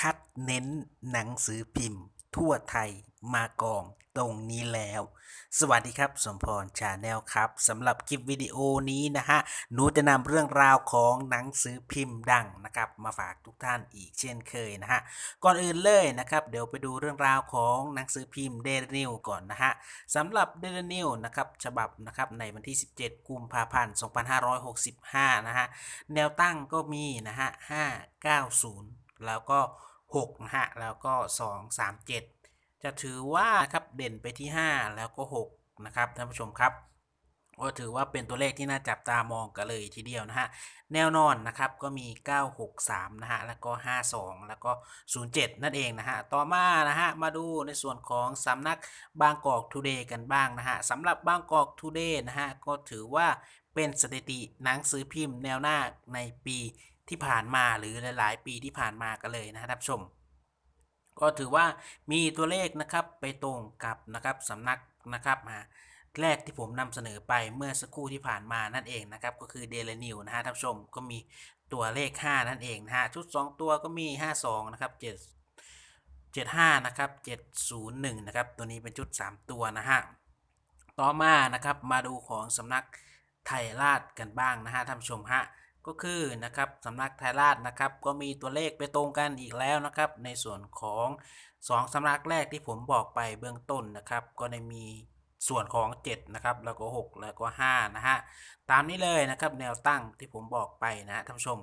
คัดเน้นหนังสือพิมพ์ ทั่วไทยมากองตรงนี้แล้ว สวัสดีครับ สมพรชาแนลครับสำหรับคลิปวิดีโอนี้นะฮะหนูจะนำเรื่องราวของหนังสือพิมพ์ดังนะครับ มาฝากทุกท่านอีกเช่นเคยนะฮะก่อนอื่นเลยนะครับ เดี๋ยวไปดูเรื่องราวของหนังสือพิมพ์เดลินิวก่อนนะฮะสำหรับเดลินิวนะครับฉบับนะครับในวันที่ 17 กุมภาพันธ์ 2565 นะฮะแนวตั้งก็มีนะฮะ590 แล้วก็6นะฮะแล้วก็ 2 3 7 จะถือว่าครับเด่นไปที่ 5 แล้วก็ 6 นะครับท่านผู้ชมครับก็ถือว่าเป็นตัวเลขที่น่าจับตามองกันเลยทีเดียวนะฮะ แนวนอนนะครับก็มี 963 นะฮะ แล้วก็ 52 แล้วก็ 07 นั่นเองนะฮะ ต่อมานะฮะ มาดูในส่วนของสำนักบางกอกทูเดย์กันบ้างนะฮะสำหรับบางกอกทูเดย์นะฮะ ก็ถือว่าเป็นสถิติหนังสือพิมพ์แนวหน้าในปี ที่ผ่านมาหรือหลาย ๆ ปีที่ผ่านมากันเลยนะฮะท่านผู้ชม ก็ถือว่ามีตัวเลขนะครับไปตรงกับนะครับสำนักนะครับมาแรกที่ผมนำเสนอไปเมื่อสักครู่ที่ผ่านมานั่นเองนะครับก็คือเดลนิวนะฮะท่านผู้ชมก็มีตัวเลข 5 นั่นเองนะฮะชุด 2 ตัวก็มี 52 นะครับ 7 75 นะครับ 701 นะครับ ตัวนี้เป็นชุด 3 ตัวนะฮะต่อมานะครับมาดูของสำนักไทยราชกันบ้างนะฮะท่านผู้ชมฮะ ก็คือนะครับสำนักไทยราชนะครับ ก็มีตัวเลขไปตรงกันอีกแล้วนะครับ ในส่วนของ2สำนักแรกที่ผมบอกไปเบื้องต้นนะครับ ก็ได้มีส่วนของ 7 นะครับ แล้วก็ 6 แล้วก็ 5 นะฮะ ตามนี้เลยนะครับแนวตั้งที่ผมบอกไปนะฮะท่านผู้ชม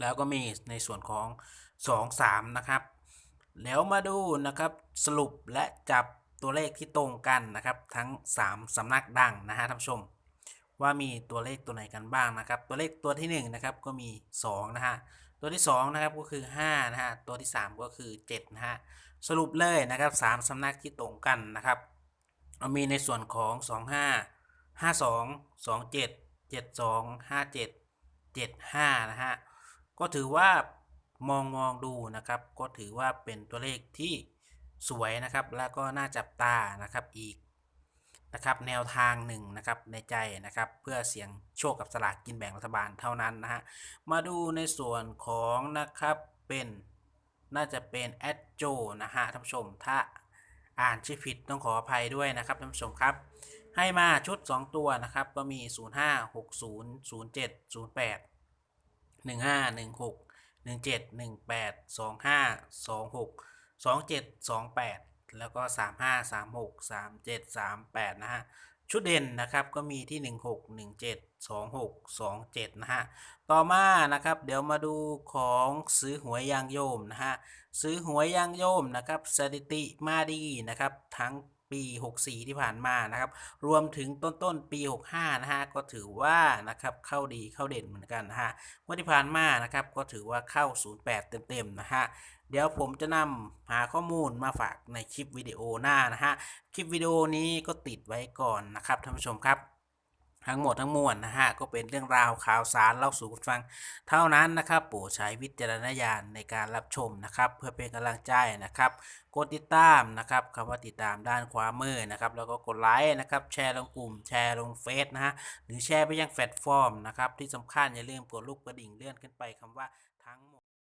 แล้วก็มีในส่วนของ 2 3 นะครับ แล้วมาดูนะครับสรุปและจับตัวเลขที่ตรงกันนะครับ ทั้ง 3สำนักดังนะฮะท่านผู้ชม ว่ามีตัวเลขตัวไหนกันบ้างนะครับ ตัวเลขตัวที่ 1 นะครับ ก็มี 2 นะฮะ ตัวที่ 2 นะครับก็คือ 5 นะฮะ ตัวที่ 3 ก็คือ 7 นะฮะ สรุปเลยนะครับ 3 สำนักที่ตรงกันนะครับมีในส่วนของ 25 52 27 72 57 75 นะฮะ ก็ถือว่ามองมองดูนะครับ ก็ถือว่าเป็นตัวเลขที่สวยนะครับ แล้วก็น่าจับตานะครับอีก นะครับแนวทางหนึ่งนะครับในใจนะครับเพื่อเสี่ยงโชคกับสลากกินแบ่งรัฐบาลเท่านั้นนะฮะมาดูในส่วนของนะครับเป็นน่าจะเป็นแอดโจนะฮะท่านผู้ชมถ้าอ่านชื่อผิดต้องขออภัยด้วยนะครับท่านผู้ชมครับ ให้มาชุด 2 ตัวนะครับก็มี 05 60 07 08 15 16 17 18 25 26 27 28 แล้วก็ 35 36 37 38 นะฮะ ชุดเด่นนะครับก็มีที่ 16 17 26 27 นะฮะ ต่อมานะครับเดี๋ยวมาดูของซื้อหวยยางโยมนะฮะ ซื้อหวยยางโยมนะครับสถิติมาดีนะครับทั้งปี 64 ที่ผ่านมานะครับ รวมถึงต้นต้นปี 65 นะฮะ ก็ถือว่านะครับเข้าดีเข้าเด่นเหมือนกันนะฮะวันที่ผ่านมานะครับก็ถือว่าเข้า 08 เต็มๆนะฮะ เดี๋ยวผมจะนำหาข้อมูลมาฝากในคลิปวิดีโอหน้านะฮะ คลิปวิดีโอนี้ก็ติดไว้ก่อนนะครับท่านผู้ชมครับทั้งหมดทั้งมวลนะฮะก็เป็นเรื่องราวข่าวสารเล่าสู่กันฟัง เท่านั้นนะครับโปรดใช้วิจารณญาณในการรับชมนะครับ เพื่อเป็นกำลังใจนะครับ กดติดตามนะครับคำว่าติดตามด้านขวามือนะครับ แล้วก็กดไลค์นะครับแชร์ลงกลุ่มแชร์ลงเฟซนะฮะหรือแชร์ไปยังแพลตฟอร์มนะครับที่สำคัญอย่าลืมกดลูกกระดิ่งเลื่อนขึ้นไปคำว่าทั้งหมด